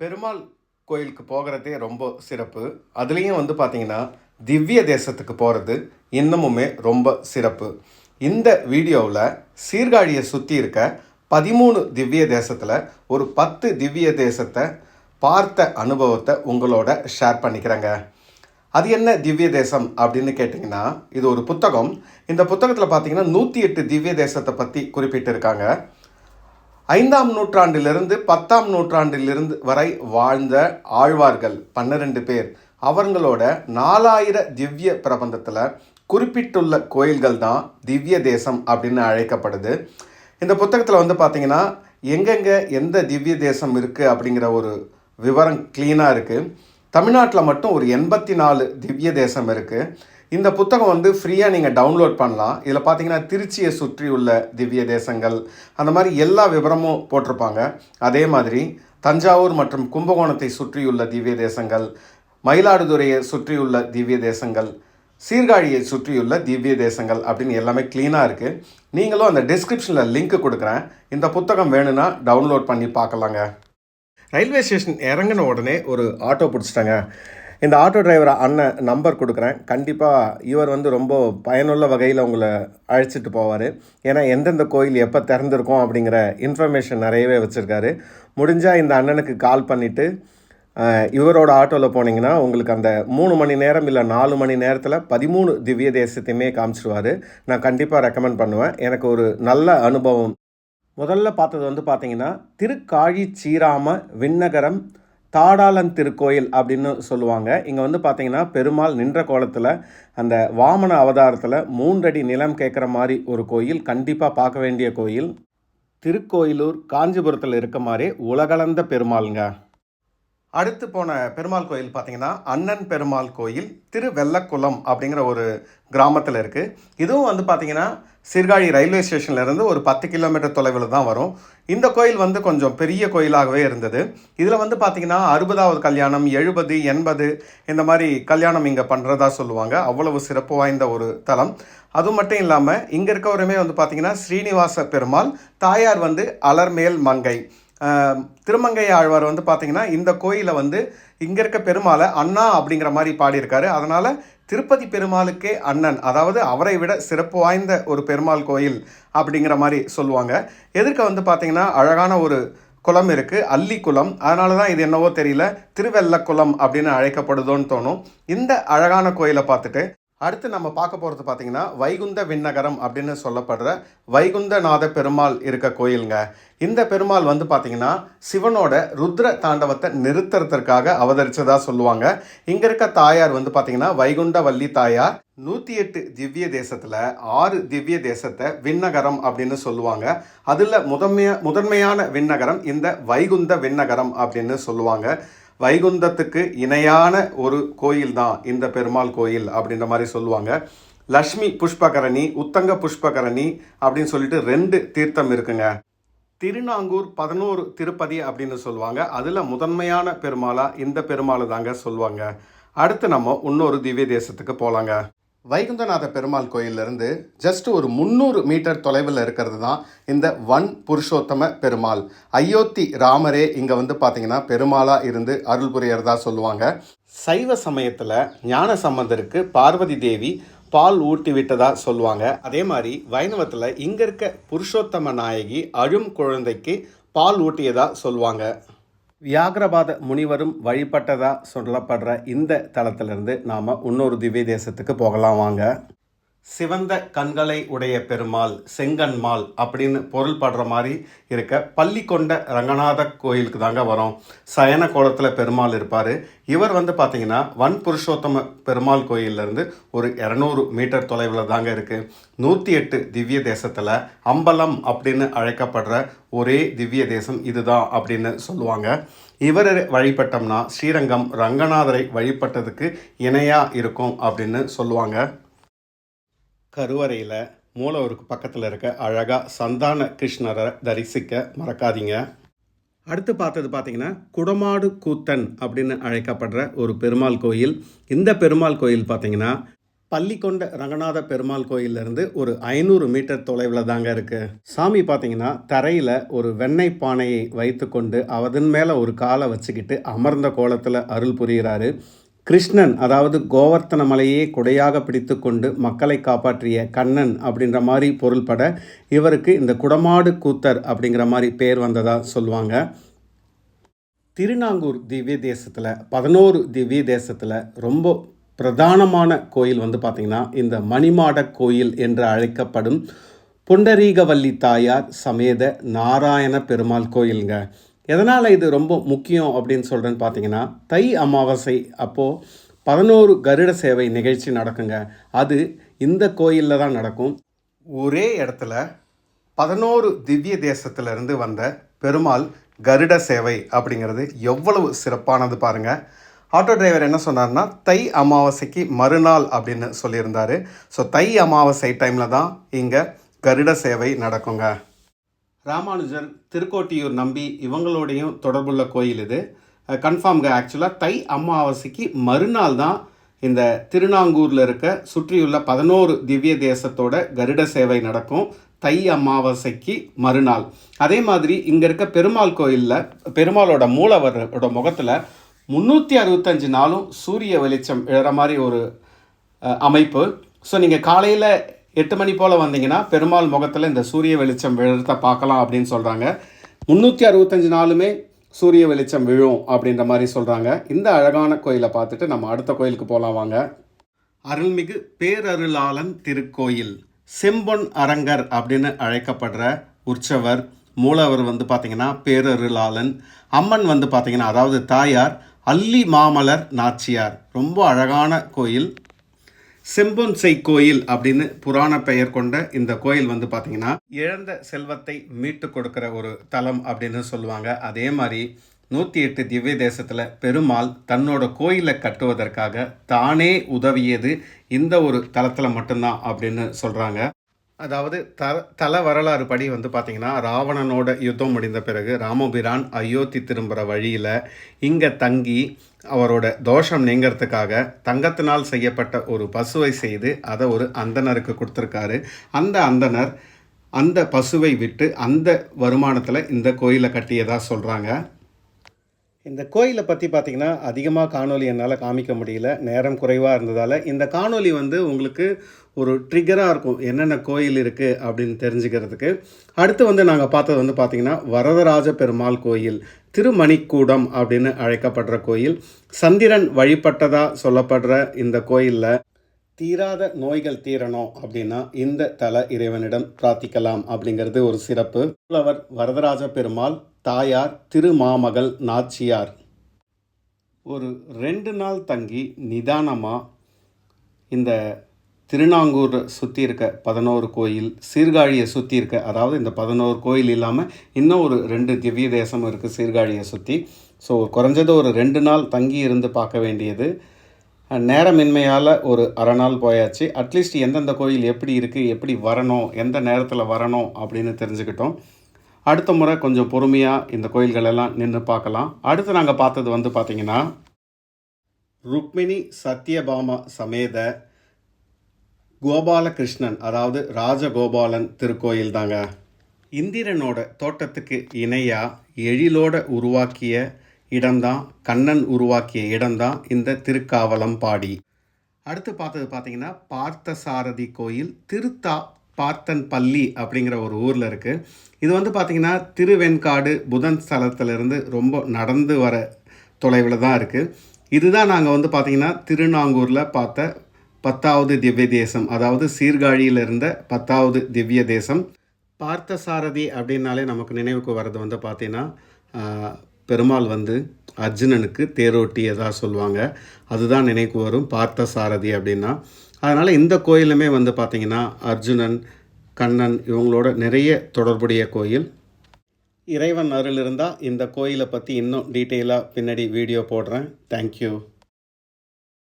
பெருமாள் கோயிலுக்கு போகிறதே ரொம்ப சிறப்பு. அதுலேயும் வந்து பார்த்திங்கன்னா திவ்ய தேசத்துக்கு போகிறது இன்னமுமே ரொம்ப சிறப்பு. இந்த வீடியோவில் சீர்காழியை சுற்றி இருக்க பதிமூணு திவ்ய தேசத்தில் ஒரு பத்து திவ்ய தேசத்தை பார்த்த அனுபவத்தை உங்களோட ஷேர் பண்ணிக்கிறேங்க. அது என்ன திவ்ய தேசம் அப்படின்னு கேட்டிங்கன்னா இது ஒரு புத்தகம். இந்த புத்தகத்தில் பார்த்தீங்கன்னா நூற்றி எட்டு திவ்ய தேசத்தை பற்றி குறிப்பிட்டிருக்காங்க. ஐந்தாம் நூற்றாண்டிலிருந்து பத்தாம் நூற்றாண்டிலிருந்து வரை வாழ்ந்த ஆழ்வார்கள் பன்னிரண்டு பேர். அவங்களோட நாலாயிர திவ்ய பிரபந்தத்தில் குறிப்பிட்டுள்ள கோயில்கள் தான் திவ்ய தேசம் அப்படின்னு அழைக்கப்படுது. இந்த புத்தகத்தில் வந்து பார்த்திங்கன்னா எங்கெங்கே எந்த திவ்ய தேசம் இருக்குது அப்படிங்கிற ஒரு விவரம் க்ளீனாக இருக்குது தமிழ்நாட்டில் மட்டும் ஒரு எண்பத்தி நாலு திவ்ய தேசம் இருக்குது இந்த புத்தகம் வந்து ஃப்ரீயாக நீங்கள் டவுன்லோட் பண்ணலாம். இதில் பார்த்தீங்கன்னா திருச்சியை சுற்றி உள்ள திவ்ய தேசங்கள் அந்த மாதிரி எல்லா விவரமும் போட்டிருப்பாங்க. அதே மாதிரி தஞ்சாவூர் மற்றும் கும்பகோணத்தை சுற்றியுள்ள திவ்ய தேசங்கள் மயிலாடுதுறையை சுற்றியுள்ள திவ்ய தேசங்கள் சீர்காழியை சுற்றியுள்ள திவ்ய தேசங்கள் அப்படின்னு எல்லாமே க்ளீனாக இருக்குது நீங்களும் அந்த டிஸ்கிரிப்ஷனில் லிங்க் கொடுக்குறேன். இந்த புத்தகம் வேணும்னா டவுன்லோட் பண்ணி பார்க்கலாங்க. ரயில்வே ஸ்டேஷன் இறங்கின உடனே ஒரு ஆட்டோ பிடிச்சிட்டாங்க. இந்த ஆட்டோ டிரைவர் அண்ணன் நம்பர் கொடுக்குறேன். கண்டிப்பாக இவர் வந்து ரொம்ப பயனுள்ள வகையில் உங்களை அழைச்சிட்டு போவார். ஏன்னா எந்தெந்த கோயில் எப்போ திறந்திருக்கோம் அப்படிங்கிற இன்ஃபர்மேஷன் நிறையவே வச்சுருக்காரு. முடிஞ்சால் இந்த அண்ணனுக்கு கால் பண்ணிவிட்டு இவரோட ஆட்டோவில் போனீங்கன்னா உங்களுக்கு அந்த மூணு மணி நேரம் இல்லை நாலு மணி நேரத்தில் பதிமூணு திவ்ய தேசத்தையுமே காமிச்சிடுவார் நான் கண்டிப்பாக ரெக்கமெண்ட் பண்ணுவேன். எனக்கு ஒரு நல்ல அனுபவம். முதல்ல பார்த்தது வந்து பார்த்தீங்கன்னா திருக்காழி சீராம விண்ணகரம் தாடாளன் திருக்கோயில் அப்படின்னு சொல்லுவாங்க. இங்கே வந்து பார்த்தீங்கன்னா பெருமாள் நின்ற கோலத்தில் அந்த வாமன அவதாரத்தில் மூன்றடி நிலம் கேட்குற மாதிரி ஒரு கோயில் கண்டிப்பாக பார்க்க வேண்டிய கோயில். திருக்கோயிலூர் காஞ்சிபுரத்தில் இருக்க மாதிரி உலகளந்த பெருமாளுங்க. அடுத்து போன பெருமாள் கோயில் பார்த்தீங்கன்னா அண்ணன் பெருமாள் கோயில் திருவெல்லக்குளம் அப்படிங்கிற ஒரு கிராமத்தில் இருக்குது இதுவும் வந்து பார்த்திங்கன்னா சீர்காழி ரயில்வே ஸ்டேஷன்லேருந்து ஒரு பத்து கிலோமீட்டர் தொலைவில் தான் வரும். இந்த கோயில் வந்து கொஞ்சம் பெரிய கோயிலாகவே இருந்தது. இதில் வந்து பார்த்திங்கன்னா அறுபதாவது கல்யாணம் எழுபது எண்பது இந்த மாதிரி கல்யாணம் இங்கே பண்ணுறதா சொல்லுவாங்க. அவ்வளவு சிறப்பு வாய்ந்த ஒரு தலம். அது மட்டும் இல்லாமல் இங்கே இருக்கவருமே வந்து பார்த்திங்கன்னா ஸ்ரீனிவாச பெருமாள் தாயார் வந்து அலர்மேல் மங்கை. திருமங்கை ஆழ்வார் வந்து பார்த்திங்கன்னா இந்த கோயிலை வந்து இங்கே இருக்க பெருமாளை அண்ணா அப்படிங்கிற மாதிரி பாடியிருக்காரு. அதனால் திருப்பதி பெருமாளுக்கே அண்ணன் அதாவது அவரை விட சிறப்பு வாய்ந்த ஒரு பெருமாள் கோயில் அப்படிங்கிற மாதிரி சொல்லுவாங்க. எதிர்க்க வந்து பார்த்திங்கன்னா அழகான ஒரு குளம் இருக்குது அல்லி குளம். அதனால தான் இது என்னவோ தெரியல திருவெல்லக்குளம் அப்படின்னு அழைக்கப்படுதோன்னு தோணும். இந்த அழகான கோயிலை பார்த்துட்டு அடுத்து நம்ம பார்க்க போகிறது பார்த்திங்கன்னா வைகுந்த விண்ணகரம் அப்படின்னு சொல்லப்படுற வைகுந்தநாத பெருமாள் இருக்க கோயிலுங்க. இந்த பெருமாள் வந்து பார்த்திங்கன்னா சிவனோட ருத்ர தாண்டவத்தை நிறுத்துறதுக்காக அவதரித்ததாக சொல்லுவாங்க. இங்கே இருக்க தாயார் வந்து பார்த்தீங்கன்னா வைகுண்டவல்லி தாயார். நூற்றி எட்டு திவ்ய தேசத்தில் ஆறு திவ்ய தேசத்தை விண்ணகரம் அப்படின்னு சொல்லுவாங்க. அதில் முதன்மையா முதன்மையான விண்ணகரம் இந்த வைகுந்த விண்ணகரம் அப்படின்னு சொல்லுவாங்க. வைகுந்தத்துக்கு இணையான ஒரு கோயில் தான் இந்த பெருமாள் கோயில் அப்படின்ற மாதிரி சொல்லுவாங்க. லக்ஷ்மி புஷ்பகரணி உத்தங்க புஷ்பகரணி அப்படின்னு சொல்லிட்டு ரெண்டு தீர்த்தம் இருக்குங்க. திருநாங்கூர் பதினோரு திருப்பதி அப்படின்னு சொல்லுவாங்க. அதில் முதன்மையான பெருமாளாக இந்த பெருமாளை தாங்க சொல்லுவாங்க. அடுத்து நம்ம இன்னொரு திவ்ய தேசத்துக்கு போகலாங்க வைகுந்தநாத பெருமாள் கோயிலிருந்து ஜஸ்ட் ஒரு முந்நூறு மீட்டர் தொலைவில் இருக்கிறது தான் இந்த வன் புருஷோத்தம பெருமாள். அயோத்தி ராமரே இங்கே வந்து பார்த்தீங்கன்னா பெருமாளாக இருந்து அருள் புரியறதா சொல்லுவாங்க. சைவ சமயத்தில் ஞான சம்பந்தருக்கு பார்வதி தேவி பால் ஊட்டி விட்டதா சொல்லுவாங்க. அதே மாதிரி வைணவத்தில் இங்கே இருக்க புருஷோத்தம நாயகி அழும் குழந்தைக்கு பால் ஊட்டியதா சொல்லுவாங்க. வியாகரபாத முனிவரும் வழிபட்டதாக சொல்லப்படுற இந்த தளத்திலிருந்து நாம் இன்னொரு திவ்ய தேசத்துக்கு போகலாம் வாங்க. சிவந்த கண்களை உடைய பெருமாள் செங்கன்மாள் அப்படின்னு பொருள்படுற மாதிரி இருக்க பள்ளி கொண்ட ரங்கநாத கோயிலுக்கு தாங்க வரோம். சயன கோலத்தில் பெருமாள் இருப்பார். இவர் வந்து பார்த்தீங்கன்னா வன் புருஷோத்தம பெருமாள் கோயிலிருந்து ஒரு இரநூறு மீட்டர் தொலைவில் தாங்க இருக்குது நூற்றி எட்டு திவ்ய தேசத்தில் அம்பலம் அப்படின்னு அழைக்கப்படுற ஒரே திவ்ய தேசம் இதுதான் அப்படின்னு சொல்லுவாங்க. இவர் வழிபட்டோம்னா ஸ்ரீரங்கம் ரங்கநாதரை வழிபட்டதுக்கு இணையாக இருக்கும் அப்படின்னு சொல்லுவாங்க. கருவறையில் மூலவருக்கு பக்கத்தில் இருக்க அழகாக சந்தான கிருஷ்ணரை தரிசிக்க மறக்காதீங்க. அடுத்து பார்த்தது பார்த்திங்கன்னா குடமாடு கூத்தன் அப்படின்னு அழைக்கப்படுற ஒரு பெருமாள் கோயில். இந்த பெருமாள் கோயில் பார்த்திங்கன்னா பள்ளிக்கொண்ட ரங்கநாத பெருமாள் கோயிலிருந்து ஒரு ஐநூறு மீட்டர் தொலைவில் தாங்க இருக்குது சாமி பார்த்தீங்கன்னா தரையில் ஒரு வெண்ணெய் பானையை வைத்துக்கொண்டு அதன் மேலே ஒரு காலை வச்சுக்கிட்டு அமர்ந்த கோலத்தில் அருள் புரிகிறாரு கிருஷ்ணன் அதாவது கோவர்த்தன மலையே குடையாக பிடித்து கொண்டு மக்களை காப்பாற்றிய கண்ணன் அப்படின்ற மாதிரி பொருள்பட இவருக்கு இந்த குடமாடு கூத்தர் அப்படிங்கிற மாதிரி பேர் வந்ததாக சொல்லுவாங்க. திருநாங்கூர் திவ்ய தேசத்தில் பதினோரு திவ்ய தேசத்தில் ரொம்ப பிரதானமான கோயில் வந்து பார்த்திங்கன்னா இந்த மணிமாட கோயில் என்று அழைக்கப்படும் புண்டரீகவல்லி தாயார் சமேத நாராயண பெருமாள் கோயிலுங்க. எதனால் இது ரொம்ப முக்கியம் அப்படின்னு சொல்கிறேன்னு பார்த்தீங்கன்னா தை அமாவாசை அப்போது பதினோரு கருட சேவை நிகழ்ச்சி நடக்குங்க. அது இந்த கோயிலில் தான் நடக்கும். ஒரே இடத்துல பதினோரு திவ்ய தேசத்திலிருந்து வந்த பெருமாள் கருட சேவை அப்படிங்கிறது எவ்வளவு சிறப்பானது பாருங்கள் ஆட்டோ டிரைவர் என்ன சொன்னார்னா தை அமாவாசைக்கு மறுநாள் அப்படின்னு சொல்லியிருந்தார். ஸோ தை அமாவாசை டைமில் தான் இங்கே கருட சேவை நடக்குங்க. ராமானுஜர் திருக்கோட்டியூர் நம்பி இவங்களோடையும் தொடர்புள்ள கோயில் இது. கன்ஃபார்ம்ங்க ஆக்சுவலாக தை அமாவாசைக்கு மறுநாள் தான் இந்த திருநாங்கூரில் இருக்க சுற்றியுள்ள பதினோரு திவ்ய தேசத்தோட கருட சேவை நடக்கும் தை அமாவாசைக்கு மறுநாள். அதே மாதிரி இங்கே இருக்க பெருமாள் கோயிலில் பெருமாளோட மூலவரோட முகத்தில் முந்நூற்றி அறுபத்தஞ்சு நாளும் சூரிய வெளிச்சம் இழற மாதிரி ஒரு அமைப்பு. ஸோ நீங்கள் காலையில் எட்டு மணி போல் வந்தீங்கன்னா பெருமாள் முகத்தில் இந்த சூரிய வெளிச்சம் விழுறத பார்க்கலாம் அப்படின்னு சொல்கிறாங்க முந்நூற்றி அறுபத்தஞ்சு நாளுமே சூரிய வெளிச்சம் விழும் அப்படின்ற மாதிரி சொல்கிறாங்க இந்த அழகான கோயிலை பார்த்துட்டு நம்ம அடுத்த கோயிலுக்கு போகலாம் வாங்க. அருள்மிகு பேரருளாளன் திருக்கோயில் செம்பொன் அரங்கர் அப்படின்னு அழைக்கப்படுற உற்சவர் மூலவர் வந்து பார்த்தீங்கன்னா பேரருளாளன் அம்மன் வந்து பார்த்தீங்கன்னா அதாவது தாயார் அல்லி மாமலர் நாச்சியார். ரொம்ப அழகான கோயில். செம்பொன்சை கோயில் அப்படின்னு புராண பெயர் கொண்ட இந்த கோயில் வந்து பார்த்தீங்கன்னா இழந்த செல்வத்தை மீட்டு கொடுக்கிற ஒரு தலம் அப்படின்னு சொல்லுவாங்க. அதே மாதிரி நூற்றி எட்டு திவ்ய தேசத்தில் பெருமாள் தன்னோட கோயிலை கட்டுவதற்காக தானே உதவியது இந்த ஒரு தலத்தில் மட்டும்தான் அப்படின்னு சொல்கிறாங்க அதாவது த தல வரலாறு படி வந்து பார்த்திங்கன்னா ராவணனோட யுத்தம் முடிந்த பிறகு ராமபிரான் அயோத்தி திரும்புகிற வழியில் இங்கே தங்கி அவரோட தோஷம் நீங்கிறதுக்காக தங்கத்தினால் செய்யப்பட்ட ஒரு பசுவை செய்து அதை ஒரு அந்தணருக்கு கொடுத்துருக்காரு. அந்த அந்தணர் அந்த பசுவை விட்டு அந்த வருமானத்தில் இந்த கோயிலை கட்டியதாக சொல்கிறாங்க இந்த கோயிலை பற்றி பார்த்திங்கன்னா அதிகமாக காணொலி என்னால் காமிக்க முடியல. நேரம் குறைவாக இருந்ததால் இந்த காணொலி வந்து உங்களுக்கு ஒரு ட்ரிகராக இருக்கும். என்னென்ன கோயில் இருக்குது அப்படின்னு தெரிஞ்சுக்கிறதுக்கு. அடுத்து வந்து நாங்கள் பார்த்தது வந்து பார்த்திங்கன்னா வரதராஜ பெருமாள் கோயில் திருமணிக்கூடம் அப்படின்னு அழைக்கப்படுற கோயில் சந்திரன் வழிபட்டதாக சொல்லப்படுற இந்த கோயிலில் தீராத நோய்கள் தீரணும் அப்படின்னா இந்த தல இறைவனிடம் பிரார்த்திக்கலாம் அப்படிங்கிறது ஒரு சிறப்பு. புலவர் வரதராஜ பெருமாள் தாயார் திருமாமகள் நாச்சியார். ஒரு ரெண்டு நாள் தங்கி நிதானமாக இந்த திருநாங்கூர் சுற்றி இருக்க பதினோரு கோயில் சீர்காழியை சுற்றி இருக்க அதாவது இந்த பதினோரு கோயில் இல்லாமல் இன்னும் ஒரு ரெண்டு திவ்ய தேசம் இருக்குது சீர்காழியை சுற்றி ஸோ குறைஞ்சது ஒரு ரெண்டு நாள் தங்கி இருந்து பார்க்க வேண்டியது. நேரமின்மையால் ஒரு அரை நாள் போயாச்சு. அட்லீஸ்ட் எந்தெந்த கோயில் எப்படி இருக்குது எப்படி வரணும் எந்த நேரத்தில் வரணும் அப்படின்னு தெரிஞ்சுக்கிட்டோம். அடுத்த முறை கொஞ்சம் பொறுமையாக இந்த கோயில்கள் எல்லாம் நின்று பார்க்கலாம். அடுத்து நாங்கள் பார்த்தது வந்து பார்த்திங்கன்னா ருக்மிணி சத்யபாமா சமேத கோபாலகிருஷ்ணன் அதாவது ராஜகோபாலன் திருக்கோயில் தாங்க. இந்திரனோட தோட்டத்துக்கு இணையாக எழிலோட உருவாக்கிய இடம்தான் கண்ணன் உருவாக்கிய இடம்தான் இந்த திருக்காவலம்பாடி அடுத்து பார்த்தது பார்த்தீங்கன்னா பார்த்தசாரதி கோயில் திருத்தா பார்த்தன் பள்ளி அப்படிங்கிற ஒரு ஊரில் இருக்குது இது வந்து பார்த்திங்கன்னா திருவெண்காடு புதன் ஸ்தலத்திலிருந்து ரொம்ப நடந்து வர தொலைவில் தான் இருக்குது இதுதான் நாங்கள் வந்து பார்த்திங்கன்னா திருநாங்கூரில் பார்த்த பத்தாவது திவ்ய தேசம் அதாவது சீர்காழியில் இருந்த பத்தாவது திவ்ய தேசம். பார்த்தசாரதி அப்படின்னாலே நமக்கு நினைவுக்கு வர்றது வந்து பார்த்திங்கன்னா பெருமாள் வந்து அர்ஜுனனுக்கு தேரோட்டியதாக சொல்லுவாங்க. அதுதான் நினைக்கு வரும். பார்த்த சாரதி அப்படின்னா. அதனால் இந்த கோயிலுமே வந்து பார்த்திங்கன்னா அர்ஜுனன் கண்ணன் இவங்களோட நிறைய தொடர்புடைய கோயில். இறைவன் அருள் இருந்தால் இந்த கோயிலை பற்றி இன்னும் டீட்டெயிலாக பின்னாடி வீடியோ போடுறேன். தேங்க்யூ